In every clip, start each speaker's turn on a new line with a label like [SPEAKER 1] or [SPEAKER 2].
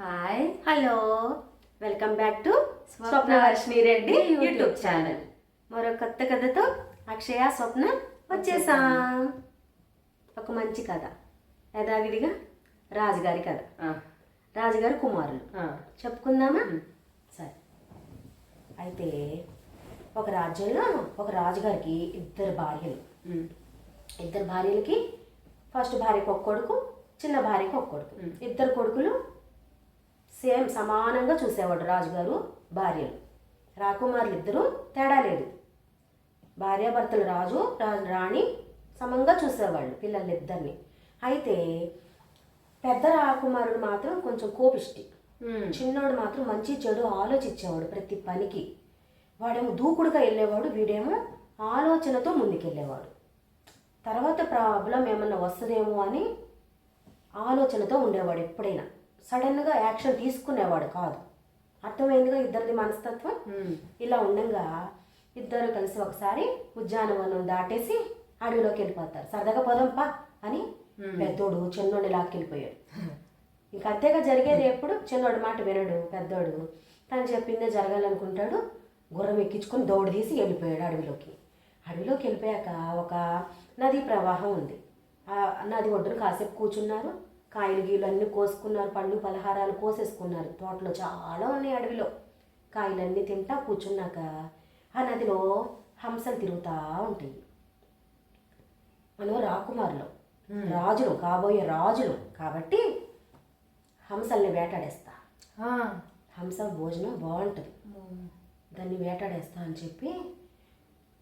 [SPEAKER 1] Hi.
[SPEAKER 2] Hello. Welcome back to
[SPEAKER 1] Swapna
[SPEAKER 2] Swapnavarshini Reddy
[SPEAKER 1] YouTube
[SPEAKER 2] YouTube channel. మరో కొత్త కథతో అక్షయ స్వప్న వచ్చేసాం. ఒక మంచి కథ. యథావిధిగా రాజుగారి కథ. రాజుగారి కుమారులు. చెప్పుకుందామా? సరే. అయితే ఒక రాజ్యంలో ఒక రాజుగారికి ఇద్దరు భార్యలు. ఇద్దరు భార్యలకి ఫస్ట్ భార్యకు ఒక కొడుకు చిన్న భార్యకు ఒక కొడుకు. ఇద్దరు కొడుకులు సేమ్ సమానంగా చూసేవాడు రాజుగారు భార్యలు. రాకుమారులు ఇద్దరు తేడా లేదు. భార్యాభర్తలు రాజు రాణి సమంగా చూసేవాళ్ళు పిల్లలిద్దరిని. అయితే పెద్ద రాకుమారుడు మాత్రం కొంచెం కోపిష్టి. చిన్నోడు మాత్రం మంచి చెడు ఆలోచించేవాడు ప్రతి పనికి. వాడేమో దూకుడుగా వెళ్ళేవాడు వీడేమో ఆలోచనతో ముందుకెళ్ళేవాడు. తర్వాత ప్రాబ్లం ఏమన్నా వస్తుందేమో అని ఆలోచనతో ఉండేవాడు ఎప్పుడైనా. సడన్గా యాక్షన్ తీసుకునేవాడు కాదు. అర్థమైందిగా ఇద్దరిది మనస్తత్వం? ఇలా ఉండంగా ఇద్దరు కలిసి ఒకసారి ఉద్యానవనం దాటేసి అడవిలోకి వెళ్ళిపోతారు. సరదాగా పోదాంపా అని పెద్దోడు చిన్నోడిని లాక్కెళ్ళిపోయాడు. ఇంకా అంతేగా జరిగేది ఎప్పుడు? చిన్నోడి మాట వినడు పెద్దోడు తను చెప్పిందే జరగాలనుకుంటాడు. గుర్రం ఎక్కించుకొని దౌడు తీసి వెళ్ళిపోయాడు అడవిలోకి. అడవిలోకి వెళ్ళిపోయాక ఒక నదీ ప్రవాహం ఉంది. ఆ నది ఒడ్డున కాసేపు కూర్చున్నారు. కాయలు గీలు అన్నీ కోసుకున్నారు పళ్ళు పలహారాలు కోసేసుకున్నారు. తోటలో చాలా ఉన్నాయి అడవిలో. కాయలన్నీ తింటా కూర్చున్నాక ఆ నదిలో హంసలు తిరుగుతూ ఉంటాయి. మనం రాకుమారులు. రాజులు కాబోయే రాజులు. కాబట్టి హంసల్ని వేటాడేస్తా. హంస భోజనం బాగుంటుంది. దాన్ని వేటాడేస్తా అని చెప్పి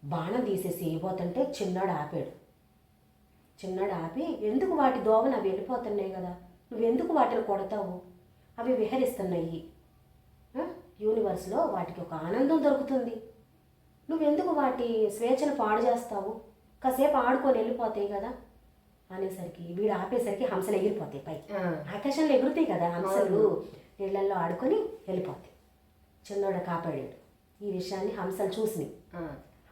[SPEAKER 2] బాణం తీసేసి వేయబోతుంటే చిన్నాడు ఆపాడు. చిన్నాడు ఆపి ఎందుకు వాటి దోవన అవి వెళ్ళిపోతున్నాయి కదా? నువ్వెందుకు వాటిని కొడతావు? అవి విహరిస్తున్నాయి? యూనివర్స్లో వాటికి ఒక ఆనందం దొరుకుతుంది. నువ్వెందుకు వాటి స్వేచ్ఛను పాడు చేస్తావు? కాసేపు ఆడుకొని వెళ్ళిపోతాయి కదా? అనేసరికి వీడు ఆపేసరికి హంసలు ఎగిరిపోతాయి పైకి. ఆకాశంలో ఎగురుతాయి కదా హంసలు. నీళ్ళల్లో ఆడుకొని వెళ్ళిపోతాయి. చిన్నోడ కాపాడాడు. ఈ విషయాన్ని హంసలు చూసినాయి.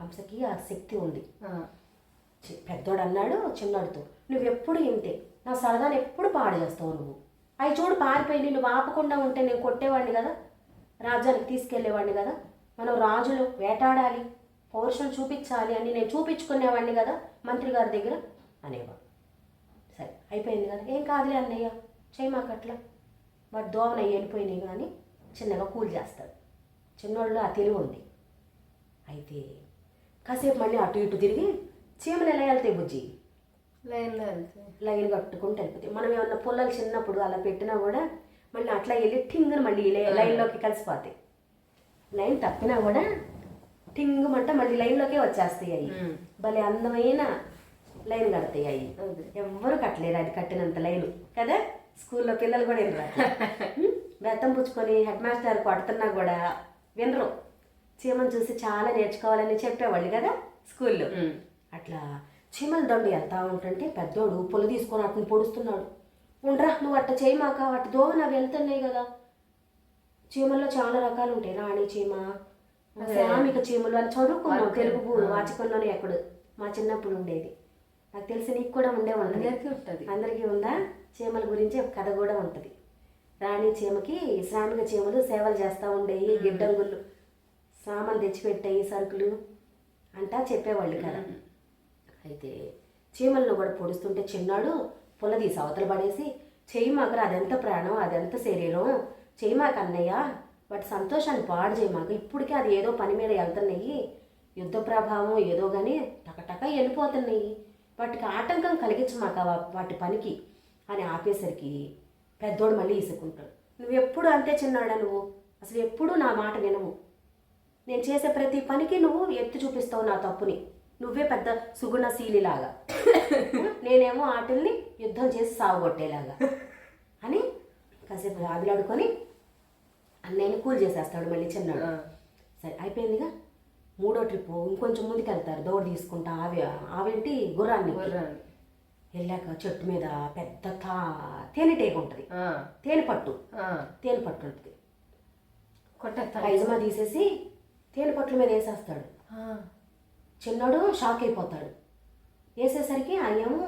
[SPEAKER 2] హంసకి ఆ శక్తి ఉంది. పెద్దోడు అన్నాడు చిన్నోడితో. నువ్వెప్పుడు ఇంతే? నా సరదాని ఎప్పుడు పాడు చేస్తావు నువ్వు? అవి చూడు పారిపోయి నువ్వు ఆపకుండా ఉంటే నేను కొట్టేవాడిని కదా? రాజ్యానికి తీసుకెళ్ళేవాడిని కదా? మనం రాజులు వేటాడాలి పౌరుషం చూపించాలి అని నేను చూపించుకునేవాడిని కదా మంత్రి గారి దగ్గర? అనేవాడు. సరే అయిపోయింది కదా. ఏం కాదులే అన్నయ్య చేయి మాకు అట్లా. వాడు దోమన వెళ్ళిపోయినాయి కానీ చిన్నగా కూల్ చేస్తాడు. చిన్నోళ్ళు ఆ తెలివి ఉంది. అయితే కాసేపు మళ్ళీ అటు ఇటు తిరిగి చీమలు ఎలా వెళ్తాయి బుజ్జి?
[SPEAKER 1] లైన్లో వెళ్తే
[SPEAKER 2] లైన్ కట్టుకుంటూ వెళ్ళిపోతాయి. మనం ఏమన్నా పుల్లలు చిన్నప్పుడు అలా పెట్టినా కూడా మళ్ళీ అట్లా వెళ్ళి టింగుని మళ్ళీ లైన్లోకి కలిసిపోతాయి. లైన్ తప్పినా కూడా టింగుమంట మళ్ళీ లైన్లోకే వచ్చేస్తాయి అవి. భలే అందమైన లైన్ కడతాయి అవి. ఎవ్వరు కట్టలేరు అది కట్టినంత లైన్. కదా? స్కూల్లో పిల్లలు కూడా వినరు బెత్తం పుచ్చుకొని హెడ్ మాస్టర్ కొడుతున్నా కూడా వినరు. చీమను చూసి చాలా నేర్చుకోవాలని చెప్పేవాళ్ళు కదా స్కూల్లో. అట్లా చీమల దండు వెళ్తా ఉంటుంటే పెద్దోడు పుల్ల తీసుకొని అట్ని పొడుస్తున్నాడు. ఉండరా నువ్వు అట్ట చేయి మాక అటు దోమ అవి వెళ్తున్నాయి కదా. చీమల్లో చాలా రకాలు ఉంటాయి. రాణి చీమ శ్రామిక చీమలు అని చదువుకున్నాం తెలుగు వాచకంలోనే ఎక్కడు. మా చిన్నప్పుడు ఉండేది. నాకు తెలిసి నీకు కూడా ఉండే ఉంటుంది
[SPEAKER 1] అందరికీ ఉంటుంది.
[SPEAKER 2] అందరికీ ఉందా? చీమల గురించి ఒక కథ కూడా ఉంటుంది. రాణి చీమకి శ్రామిక చీమలు సేవలు చేస్తూ ఉండేవి గిడ్డంగుళ్ళు సామాన్ తెచ్చిపెట్టాయి సరుకులు అంటా చెప్పేవాళ్ళు కదా అయితే చీమలను కూడా పొడుస్తుంటే చిన్నాడు పుల్ల తీసి అవతల పడేసి చెయ్యి మాకు అదెంత ప్రాణం అదెంత శరీరం? చెయ్యి మాకు అన్నయ్య వాటి సంతోషాన్ని పాడు చేయి మాకు. ఇప్పటికే అది ఏదో పని మీద వెళ్తున్నాయి. యుద్ధ ప్రభావం ఏదో కానీ టకటక వెళ్ళిపోతున్నాయి. వాటికి ఆటంకం కలిగించమాక వాటి పనికి అని ఆపేసరికి పెద్దోడు మళ్ళీ ఇసుకుంటాడు నువ్వు ఎప్పుడు అంతే చిన్నాడా నువ్వు? అసలు ఎప్పుడు నా మాట వినవు. నేను చేసే ప్రతి పనికి నువ్వు ఎత్తి చూపిస్తావు నా తప్పుని. నువ్వే పెద్ద సుగుణశీలిలాగా. నేనేమో ఆటల్ని యుద్ధం చేసి సాగుగొట్టేలాగా. అని కాసేపు ఆవిలాడుకొని అన్నయ్యని కూల్ చేసేస్తాడు మళ్ళీ చిన్నాడు. సరే అయిపోయిందిగా. మూడో ట్రిప్ ఇంకొంచెం ముందుకు వెళ్తారు దౌడు తీసుకుంటా ఆవి ఆవేంటి? గుర్రాన్ని
[SPEAKER 1] గుర్రాన్ని.
[SPEAKER 2] వెళ్ళాక చెట్టు మీద పెద్ద తా తేనెటీగ ఉంటుంది. తేనె పట్టు. తేనె పట్టు ఉంటుంది.
[SPEAKER 1] కొట్టేస్తాను
[SPEAKER 2] పైజమా తీసేసి తేనె పట్ల మీద వేసేస్తాడు. చిన్నోడు షాక్ అయిపోతాడు. వేసేసరికి అయ్యేమో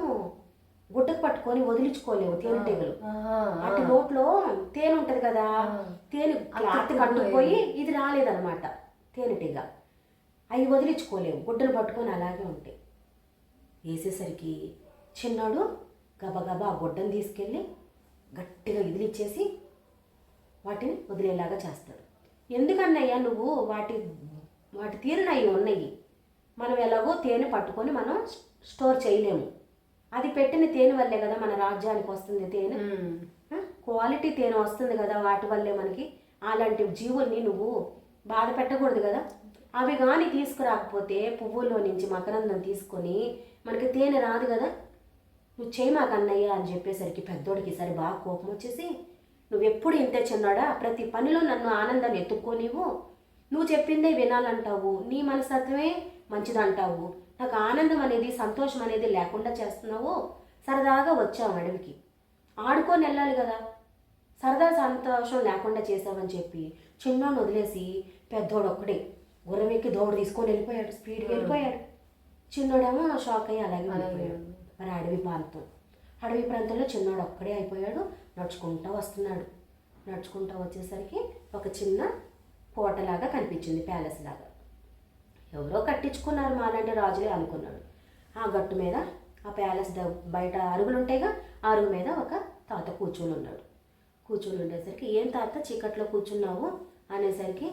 [SPEAKER 2] గుడ్డకు పట్టుకొని వదిలించుకోలేవు తేనెటీగలు అటు నోట్లో తేనె ఉంటది కదా తేనె క్లాత్ కట్టుకుపోయి ఇది రాలేదన్నమాట తేనెటీగ అవి వదిలించుకోలేవు గుడ్డలు పట్టుకొని అలాగే ఉంటాయి వేసేసరికి చిన్నాడు గబగబా ఆ గుడ్డను తీసుకెళ్ళి గట్టిగా ఇదిలిచ్చేసి వాటిని వదిలేలాగా చేస్తాడు. ఎందుకన్నయ్యా నువ్వు వాటి వాటి తీరున అవి ఉన్నాయి. మనం ఎలాగో తేనె పట్టుకొని మనం స్టోర్ చేయలేము. అది పెట్టిన తేనె వల్లే కదా మన రాజ్యానికి వస్తుంది తేనె. క్వాలిటీ తేనె వస్తుంది కదా వాటి వల్లే మనకి. అలాంటి జీవుల్ని నువ్వు బాధ పెట్టకూడదు కదా. అవి కానీ తీసుకురాకపోతే పువ్వుల్లో నుంచి మకరందం తీసుకొని మనకి తేనె రాదు కదా. నువ్వు చేయి మాకు అన్నయ్య అని చెప్పేసరికి పెద్దోడికి సరే బాగా కోపం వచ్చేసి నువ్వు ఎప్పుడు ఇంతే చిన్నాడా? ప్రతి పనిలో నన్ను ఆనందాన్ని ఎత్తుక్కోనివ్వు నువ్వు చెప్పిందే వినాలంటావు. నీ మనస్తత్వమే మంచిదంటావు. నాకు ఆనందం అనేది సంతోషం అనేది లేకుండా చేస్తున్నావు. సరదాగా వచ్చావు అడవికి. ఆడుకొని వెళ్ళాలి కదా. సరదా సంతోషం లేకుండా చేసావని చెప్పి చిన్నోడు వదిలేసి పెద్దోడు ఒక్కడే గుర్రం ఎక్కి దౌడు తీసుకొని వెళ్ళిపోయాడు. స్పీడ్గా వెళ్ళిపోయాడు. చిన్నోడేమో షాక్ అయ్యి అలాగే వెళ్ళిపోయాడు. మరి అడవి ప్రాంతం. అడవి ప్రాంతంలో చిన్నోడు ఒక్కడే అయిపోయాడు. నడుచుకుంటా వస్తున్నాడు. నడుచుకుంటా వచ్చేసరికి ఒక చిన్న కోటలాగా కనిపించింది ప్యాలెస్ లాగా. ఎవరో కట్టించుకున్నారు మాలాంటి రాజులే అనుకున్నాడు. ఆ గట్టు మీద ఆ ప్యాలెస్ ద బయట అరుగులు ఉంటాయిగా ఆ అరుగు మీద ఒక తాత కూర్చొని ఉన్నాడు కూర్చొని ఉండేసరికి ఏం తాత చీకట్లో కూర్చున్నావు? అనేసరికి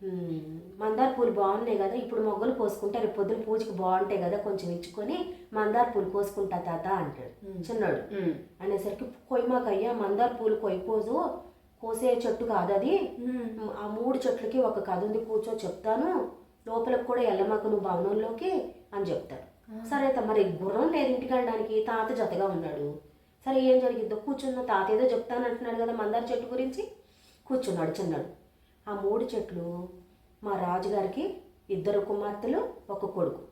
[SPEAKER 2] "మ్మ్, మందార పూలు బాగున్నాయి కదా ఇప్పుడు మొగ్గలు పోసుకుంటే రేపు పొద్దున పూజకి బాగుంటాయి కదా కొంచెం ఇచ్చుకొని మందార పూలు కోసుకుంటా తాత అంటాడు చిన్నాడు. అనేసరికి కొయ్యమాకయ్యా మందార పూలు కొయ్యకోదు కోసే చెట్టు కాదు అది. ఆ మూడు చెట్లకి ఒక కథ ఉంది కూర్చో చెప్తాను. లోపలికి కూడా వెళ్ళమాక నువ్వు భవనంలోకి అని చెప్తాడు. సరే అయితే మరి గుర్రం లేదు ఇంటికి వెళ్ళడానికి తాత జతగా ఉన్నాడు. సరే ఏం జరిగిద్దో కూర్చున్న తాత ఏదో చెప్తాను అంటున్నాడు కదా మందార చెట్టు గురించి? కూర్చున్నాడు చిన్నాడు. ఆ మూడు చెట్లు మా రాజుగారికి ఇద్దరు కుమార్తెలు ఒక కొడుకు.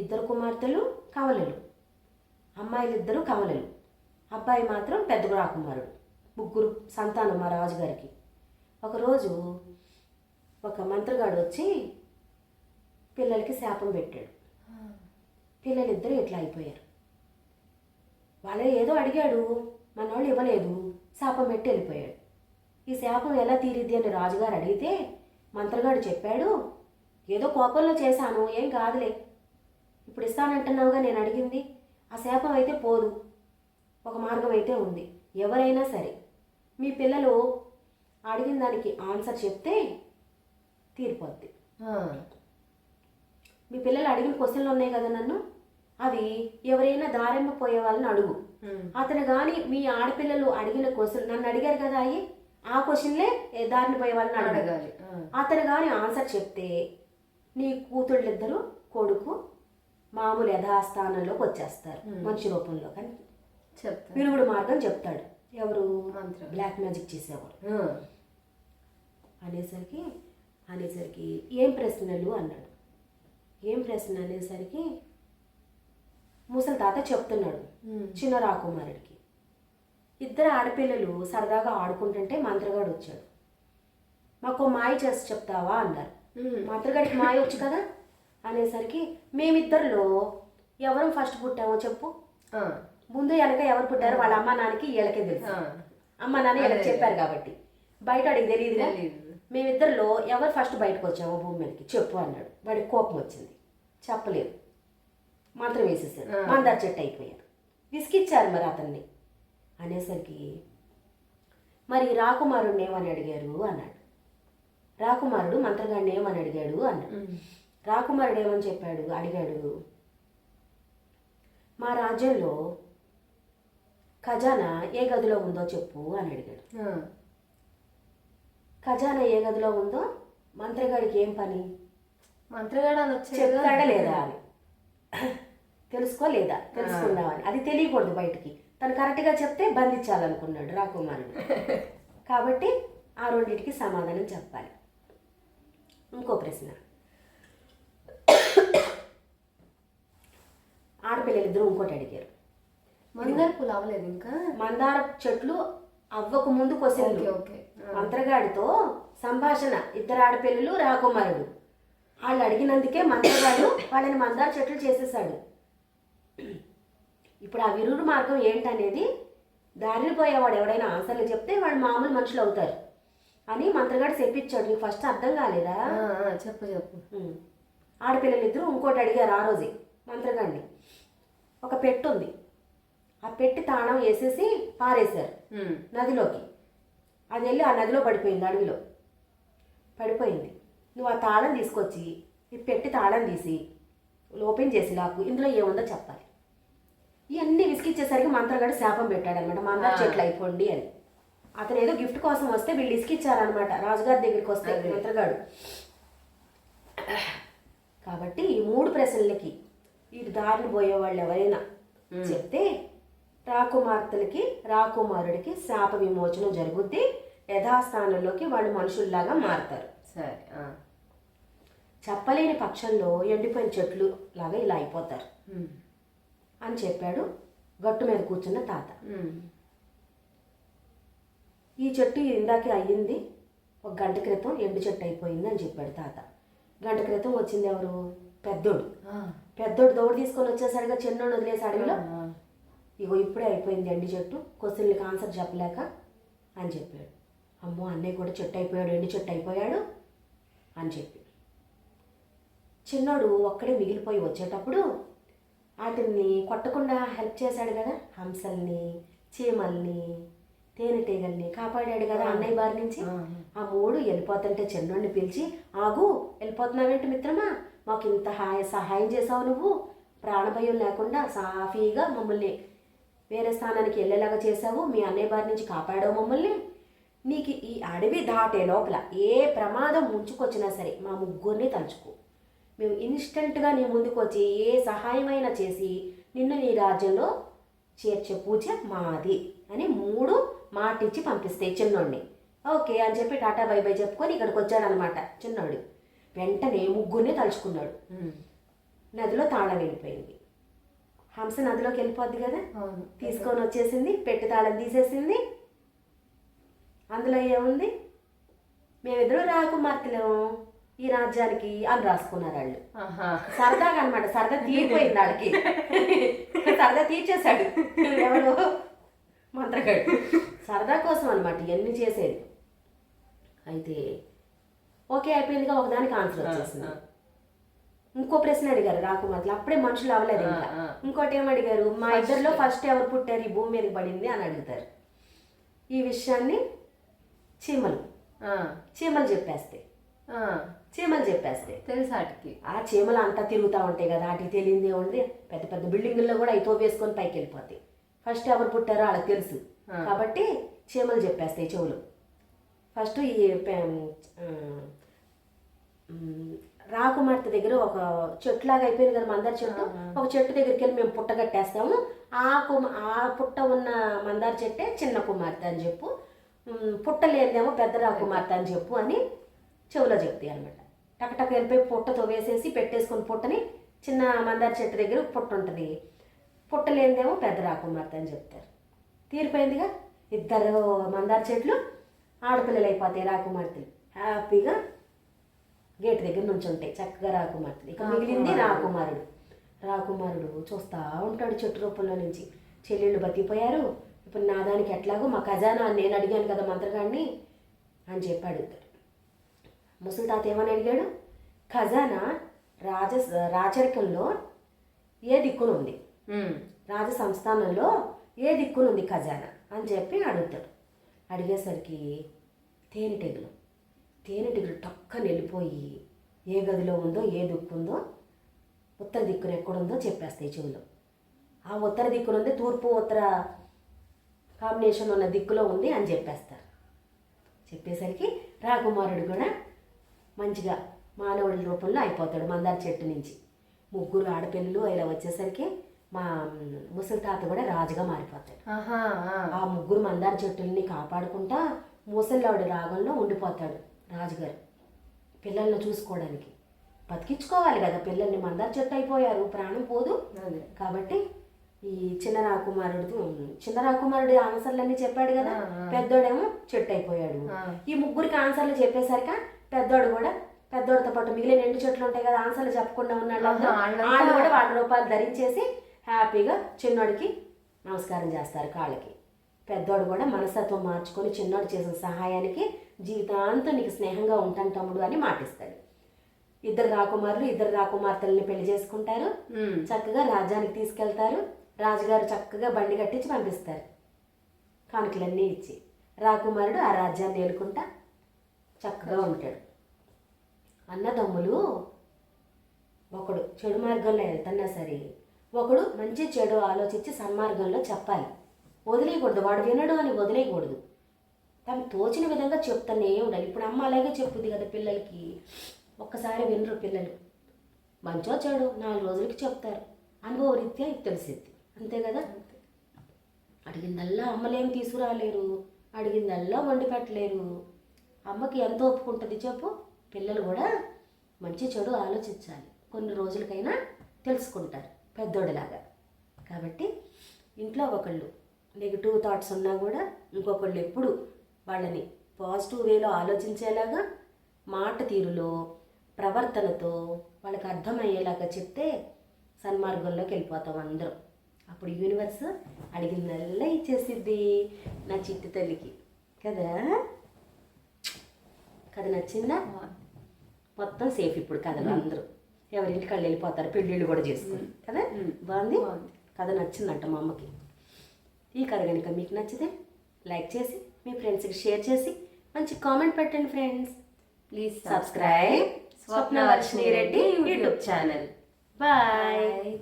[SPEAKER 2] ఇద్దరు కుమార్తెలు కవలలు. అమ్మాయిలు ఇద్దరు కవలలు. అబ్బాయి మాత్రం పెద్ద రాకుమారుడు. ముగ్గురు సంతానం మా రాజుగారికి. ఒకరోజు ఒక మంత్రగాడు వచ్చి పిల్లలకి శాపం పెట్టాడు. పిల్లలిద్దరూ ఇట్లా అయిపోయారు? వాళ్ళు ఏదో అడిగాడు మనవాళ్ళు ఇవ్వలేదు శాపం పెట్టి వెళ్ళిపోయాడు. ఈ శాపం ఎలా తీరిద్ది అని రాజుగారు అడిగితే మంత్రగాడు చెప్పాడు ఏదో కోపంలో చేశాను ఏం కాదులే. ఇప్పుడు ఇస్తానంటున్నావుగా నేను అడిగింది. ఆ శాపం అయితే పోదు. ఒక మార్గం అయితే ఉంది. ఎవరైనా సరే మీ పిల్లలు అడిగిన దానికి ఆన్సర్ చెప్తే తీరిపోద్ది. మీ పిల్లలు అడిగిన క్వశ్చన్లు ఉన్నాయి కదా నన్ను? అవి ఎవరైనా దారెమ్మ పోయే వాళ్ళని అడుగు. అతను కానీ మీ ఆడపిల్లలు అడిగిన క్వశ్చన్ నన్ను అడిగారు కదా అయ్యి ఆ క్వశ్చన్లే దారిని పోయే వాళ్ళని అడగాలి. అతను కానీ ఆన్సర్ చెప్తే నీ కూతుళ్ళిద్దరూ కొడుకు మామూలు యథాస్థానంలోకి వచ్చేస్తారు. మనిషి రూపంలో కానీ.
[SPEAKER 1] చెప్తా
[SPEAKER 2] విరుగుడు మార్గం చెప్తాడు. ఎవరు?
[SPEAKER 1] మంత్రం.
[SPEAKER 2] బ్లాక్ మ్యాజిక్ చేసేవాడు. అనేసరికి అనేసరికి ఏం ప్రశ్నలు? అన్నాడు. ఏం ప్రశ్న? అనేసరికి ముసలి తాత చెప్తున్నాడు. చిన్న రాకుమారుడికి. ఇద్దరు ఆడపిల్లలు సరదాగా ఆడుకుంటుంటే మంత్రగాడు వచ్చాడు. మాకు మాయ చేసి చెప్తావా? అన్నారు. మంత్రగాడికి మాయ వచ్చు కదా? అనేసరికి మేమిద్దరిలో ఎవరు ఫస్ట్ పుట్టామో చెప్పు. ముందు వెనక ఎవరు పుట్టారో వాళ్ళ అమ్మ నాన్నకి వీళ్ళకే తెలుసు. అమ్మ నాన్న వీళ్ళకి చెప్పారు కాబట్టి. బయట అడిగి తెలియదు. మేమిద్దరిలో ఎవరు ఫస్ట్ బయటకు వచ్చామో భూమి మీదకి చెప్పు అన్నాడు. వాడికి కోపం వచ్చింది. చెప్పలేదు. మంత్రం వేసేసాడు. మందార చెట్టు అయిపోయాడు విసిగిచ్చారు మరి అతన్ని. అనేసరికి మరి రాకుమారుడిని ఏమని అడిగారు అన్నాడు. రాకుమారుడు మంత్రగాడిని ఏమని అడిగాడు అన్నాడు. రాకుమారుడు ఏమని చెప్పాడు? అడిగాడు మా రాజ్యంలో ఖజానా ఏ గదిలో ఉందో చెప్పు అని అడిగాడు. ఖజానా ఏ గదిలో ఉందో మంత్రగాడికి ఏం పని?
[SPEAKER 1] మంత్రగాడు అని
[SPEAKER 2] చెప్తాడా లేదా అని. తెలుసుకోలేదా? తెలుసుకుందామని. అది తెలియకూడదు బయటికి. తను కరెక్ట్గా చెప్తే బంధించాలనుకున్నాడు రాకుమారుడు. కాబట్టి ఆ రెండింటికి సమాధానం చెప్పాలి. ఇంకో ప్రశ్న. ఆడపిల్లలిద్దరూ ఇంకోటి అడిగారు.
[SPEAKER 1] మందార పూలు అవ్వలేదు ఇంకా
[SPEAKER 2] మందార చెట్లు అవ్వక ముందు క్వశ్చన్లు. మంత్రగాడితో సంభాషణ. ఇద్దరు ఆడపిల్లలు రాకుమారుడు. వాళ్ళు అడిగినందుకే మంత్రగాడు వాళ్ళని మందార చెట్లు చేసేసాడు. ఇప్పుడు ఆ విరుడు మార్గం ఏంటనేది దారిని పోయేవాడు ఎవడైనా ఆన్సర్లు చెప్తే వాడు మామూలు మనుషులు అవుతారు అని మంత్రగాడు చెప్పించాడు. నీకు ఫస్ట్ అర్థం కాలేదా?
[SPEAKER 1] చెప్పు చెప్పు.
[SPEAKER 2] ఆడపిల్లలు ఇద్దరు ఇంకోటి అడిగారు ఆ రోజే మంత్రగాడిని. ఒక పెట్టు ఉంది. ఆ పెట్టి తాళం వేసేసి పారేశారు. నదిలోకి. అది వెళ్ళి ఆ నదిలో పడిపోయింది అడవిలో. పడిపోయింది. నువ్వు ఆ తాళం తీసుకొచ్చి ఈ పెట్టి తాళం తీసి ఓపెన్ చేసి లాక్కు ఇందులో ఏముందో చెప్పాలి. ఇవన్నీ విసిగిచ్చేసరికి మంత్రగాడు శాపం పెట్టాడు అనమాట మందార చెట్లు అయిపోండి అని. అతను ఏదో గిఫ్ట్ కోసం వస్తే వీళ్ళు ఇసుకిచ్చారనమాట రాజుగారి దగ్గరికి వస్తే. మంత్రగాడు. కాబట్టి ఈ మూడు ప్రశ్నలకి ఈ దారిని పోయే వాళ్ళు ఎవరైనా చెప్తే రాకుమార్తెలకి రాకుమారుడికి శాప విమోచనం జరుగుద్ది యథాస్థానంలోకి వాళ్ళు మనుషుల్లాగా మారుతారు.
[SPEAKER 1] సరే
[SPEAKER 2] చెప్పలేని పక్షంలో ఎండిపోయిన చెట్లు లాగా ఇలా అయిపోతారు. అని చెప్పాడు గట్టు మీద కూర్చున్న తాత. ఈ చెట్టు ఇందాకే అయ్యింది ఒక గంట క్రితం ఎండు చెట్టు అయిపోయింది అని చెప్పాడు తాత. గంట క్రితం వచ్చింది ఎవరు? పెద్దోడు. పెద్దోడు దౌడు తీసుకొని వచ్చేసరిగా చిన్నోడు వదిలేసి అడవిలో
[SPEAKER 1] ఆ,
[SPEAKER 2] ఇగో ఇప్పుడే అయిపోయింది ఎండి చెట్టు క్వశ్చన్లకి ఆన్సర్ చెప్పలేక అని చెప్పాడు. అమ్మో అన్నయ్య కూడా చెట్టు అయిపోయాడు ఎండి చెట్టు అయిపోయాడు అని చెప్పి చిన్నోడు ఒక్కడే మిగిలిపోయి వచ్చేటప్పుడు వాటిని కొట్టకుండా హెల్ప్ చేశాడు కదా హంసల్ని చీమల్ని తేనెటీగల్ని కాపాడాడు కదా అన్నయ్య బారి నుంచి.
[SPEAKER 1] ఆ,
[SPEAKER 2] ఆ. మూడు వెళ్ళిపోతుంటే చిన్నోడిని పిలిచి ఆగు వెళ్ళిపోతున్నావేంటి మిత్రమా? మాకు ఇంత హాయ సహాయం చేసావు నువ్వు. ప్రాణభయం లేకుండా సాఫీగా మమ్మల్ని వేరే స్థానానికి వెళ్ళేలాగా చేసావు మీ అన్నయ్య బారి నుంచి కాపాడావు మమ్మల్ని. నీకు ఈ అడవి దాటే లోపల ఏ ప్రమాదం ముంచుకొచ్చినా సరే మా ముగ్గురిని తలుచుకో. మేము ఇన్స్టెంట్గా నీ ముందుకు వచ్చి ఏ సహాయమైనా చేసి నిన్ను నీ రాజ్యంలో చేర్చే పూజ మాది అని మూడు మాటిచ్చి పంపిస్తాయి చిన్నోడిని. ఓకే అని చెప్పి టాటా బై బై చెప్పుకొని ఇక్కడికి వచ్చాడనమాట చిన్నోడు. వెంటనే ముగ్గురిని తలుచుకున్నాడు. నదిలో తాళం వెళ్ళిపోయింది. హంస నదిలోకి వెళ్ళిపోద్ది కదా? తీసుకొని వచ్చేసింది పెట్టి తాళం తీసేసింది. అందులో ఏముంది? మేమిద్దరం రాకుమార్తెలేము ఈ రాజ్యానికి అని రాసుకున్నారు వాళ్ళు. సరదాగా అనమాట సరదా తీరిపోయింది వాళ్ళకి. సరదా తీర్చేశాడు. ఎవరు మంత్రగాడు. సరదా కోసం అనమాట ఇవన్నీ చేసేది. అయితే ఓకే అయిపోయిందిగా ఒకదానికి ఆన్సర్ వచ్చేసింది. ఇంకో ప్రశ్న అడిగారు రాకుమార్తెలు. అప్పుడే మనుషులు అవ్వలేదు ఇంకా. ఇంకోటి ఏం అడిగారు? మా ఇద్దరిలో ఫస్ట్ ఎవరు పుట్టారు? ఈ భూమి మీదకి పడింది అని అడుగుతారు. ఈ విషయాన్ని చీమలు. చీమలు చెప్పేస్తాయి చీమలు చెప్పేస్తాయి
[SPEAKER 1] తెలుసు వాటికి
[SPEAKER 2] ఆ చీమలు అంతా తిరుగుతూ ఉంటాయి కదా వాటికి తెలియదే ఉంది పెద్ద పెద్ద బిల్డింగుల్లో కూడా అయితే వేసుకొని పైకి వెళ్ళిపోతాయి. ఫస్ట్ ఎవరు పుట్టారో వాళ్ళకి తెలుసు. కాబట్టి చీమలు చెప్పేస్తాయి చెవులు. ఫస్ట్ ఈ రాకుమార్తె దగ్గర ఒక చెట్టులాగా అయిపోయింది కదా మందార చెట్టు. ఒక చెట్టు దగ్గరికి వెళ్ళి మేము పుట్ట కట్టేస్తాము. ఆ కుమ ఆ పుట్ట ఉన్న మందార చెట్టే చిన్న కుమార్తె అని చెప్పు. పుట్ట లేనిదేమో పెద్ద రాకుమార్తె అని చెప్పు అని చెవులో చెప్తాయి అనమాట టకటక వెళ్ళిపోయి పుట్టతో వేసేసి పెట్టేసుకుని పుట్టని చిన్న మందార చెట్టు దగ్గర పుట్ట ఉంటుంది. పుట్ట లేనిదేమో పెద్ద రాకుమార్తె అని చెప్తారు. తీరిపోయిందిగా? ఇద్దరు మందార చెట్లు ఆడపిల్లలు అయిపోతాయి రాకుమార్తెలు. హ్యాపీగా గేట్ దగ్గర నుంచి ఉంటాయి. చక్కగా రాకుమార్తెలు ఇక మిగిలింది రాకుమారుడు. రాకుమారుడు చూస్తా ఉంటాడు చెట్టు రూపంలో నుంచి. చెల్లెళ్ళు బతికిపోయారు. ఇప్పుడు నా దానికి ఎట్లాగో మా ఖజానా నేను అడిగాను కదా మంత్రగాడిని అని చెప్పి అడుగుతాడు ముసలి తాత ఏమని అడిగాడు? ఖజానా రాజ రాచరికంలో ఏ దిక్కున ఉంది?
[SPEAKER 1] ఉమ్,
[SPEAKER 2] రాజ సంస్థానంలో ఏ దిక్కునుంది ఖజానా అని చెప్పి అడుగుతాడు. అడిగేసరికి తేనెటీగలు. టక్కన వెళ్ళిపోయి ఏ గదిలో ఉందో ఏ దిక్కు ఉందో ఉత్తర దిక్కున ఎక్కడుందో చెప్పేస్తాయి చెవులు. ఆ ఉత్తర దిక్కున ఉంది తూర్పు ఉత్తర కాంబినేషన్ ఉన్న దిక్కులో ఉంది అని చెప్పేస్తారు. చెప్పేసరికి రాకుమారుడు కూడా మంచిగా మానవుడి రూపంలో అయిపోతాడు మందార చెట్టు నుంచి. ముగ్గురు ఆడపిల్లలు ఇలా వచ్చేసరికి మా ముసలి తాత కూడా రాజుగా మారిపోతాడు.
[SPEAKER 1] ఆ
[SPEAKER 2] ముగ్గురు మందార చెట్టుల్ని కాపాడుకుంటా ముసలివాడి రాగంలో ఉండిపోతాడు రాజుగారు. పిల్లల్ని చూసుకోవడానికి. బతికించుకోవాలి కదా పిల్లల్ని మందార చెట్టు అయిపోయారు ప్రాణం పోదు. కాబట్టి ఈ చిన్న రాకుమారుడు చిన్న రాకుమారుడు ఆన్సర్లన్నీ చెప్పాడు కదా. పెద్దోడేమో చెట్టు అయిపోయాడు. ఈ ముగ్గురికి ఆన్సర్లు చెప్పేసరిక పెద్దోడు కూడా పెద్దోడితో పాటు మిగిలిన రెండు చెట్లు ఉంటాయి కదా ఆన్సర్లు చెప్పకుండా ఉన్నాడు వాళ్ళు కూడా వాళ్ళ రూపాయలు ధరించేసి హ్యాపీగా చిన్నోడికి నమస్కారం చేస్తారు కాళ్ళకి. పెద్దోడు కూడా మనస్తత్వం మార్చుకొని చిన్నోడు చేసిన సహాయానికి జీవితాంతం నీకు స్నేహంగా ఉంటాను తమ్ముడు అని మాటిస్తాడు. ఇద్దరు రాకుమారులు ఇద్దరు రాకుమార్తెల్ని పెళ్ళి చేసుకుంటారు. చక్కగా రాజ్యానికి తీసుకెళ్తారు. రాజుగారు చక్కగా బండి కట్టించి పంపిస్తారు. కానుకలన్నీ ఇచ్చి రాకుమారుడు ఆ రాజ్యాన్ని ఏలుకుంటా చక్కగా ఉంటాడు. అన్నదమ్ములు ఒకడు చెడు మార్గంలో వెళ్తున్నా సరే ఒకడు మంచి చెడు ఆలోచించి సన్మార్గంలో చెప్పాలి. వదిలేయకూడదు. వాడు వినడు అని వదిలేయకూడదు. తను తోచిన విధంగా చెప్తానే ఉండాలి. ఇప్పుడు అమ్మ అలాగే చెప్పుద్ది కదా పిల్లలకి. ఒక్కసారి వినరు పిల్లలు. మంచో చెడు నాలుగు రోజులకి చెప్తారు. అనుభవరీత్యా ఇది తెలిసిద్ది. అంతే కదా? అడిగిందల్లా అమ్మలేం తీసుకురాలేరు. అడిగిందల్లా వండి పెట్టలేరు. అమ్మకి ఎంత ఒప్పుకుంటుంది చెప్పు? పిల్లలు కూడా మంచి చెడు ఆలోచించాలి. కొన్ని రోజులకైనా తెలుసుకుంటారు. పెద్దోడిలాగా. కాబట్టి ఇంట్లో ఒకళ్ళు నెగిటివ్ థాట్స్ ఉన్నా కూడా ఇంకొకళ్ళు ఎప్పుడు వాళ్ళని పాజిటివ్ వేలో ఆలోచించేలాగా మాట తీరులో ప్రవర్తనతో వాళ్ళకి అర్థమయ్యేలాగా చెప్తే సన్మార్గంలోకి వెళ్ళిపోతాం అందరం. అప్పుడు యూనివర్స్ అడిగిందల్లా ఇచ్చేసిద్ది నా చిట్టి తల్లికి. కదా? కథ నచ్చిందా? మొత్తం సేఫ్ ఇప్పుడు కథలు అందరూ. ఎవరింటికి వాళ్ళు వెళ్ళిపోతారు పెళ్ళిళ్ళు కూడా చేసుకుని. కదా? బాగుంది. కథ నచ్చిందంట మా అమ్మకి. ఈ కథ కనుక మీకు నచ్చితే లైక్ చేసి మీ ఫ్రెండ్స్కి షేర్ చేసి మంచి కామెంట్ పెట్టండి friends. Please subscribe. Swapna Varshini Reddy YouTube channel. Bye.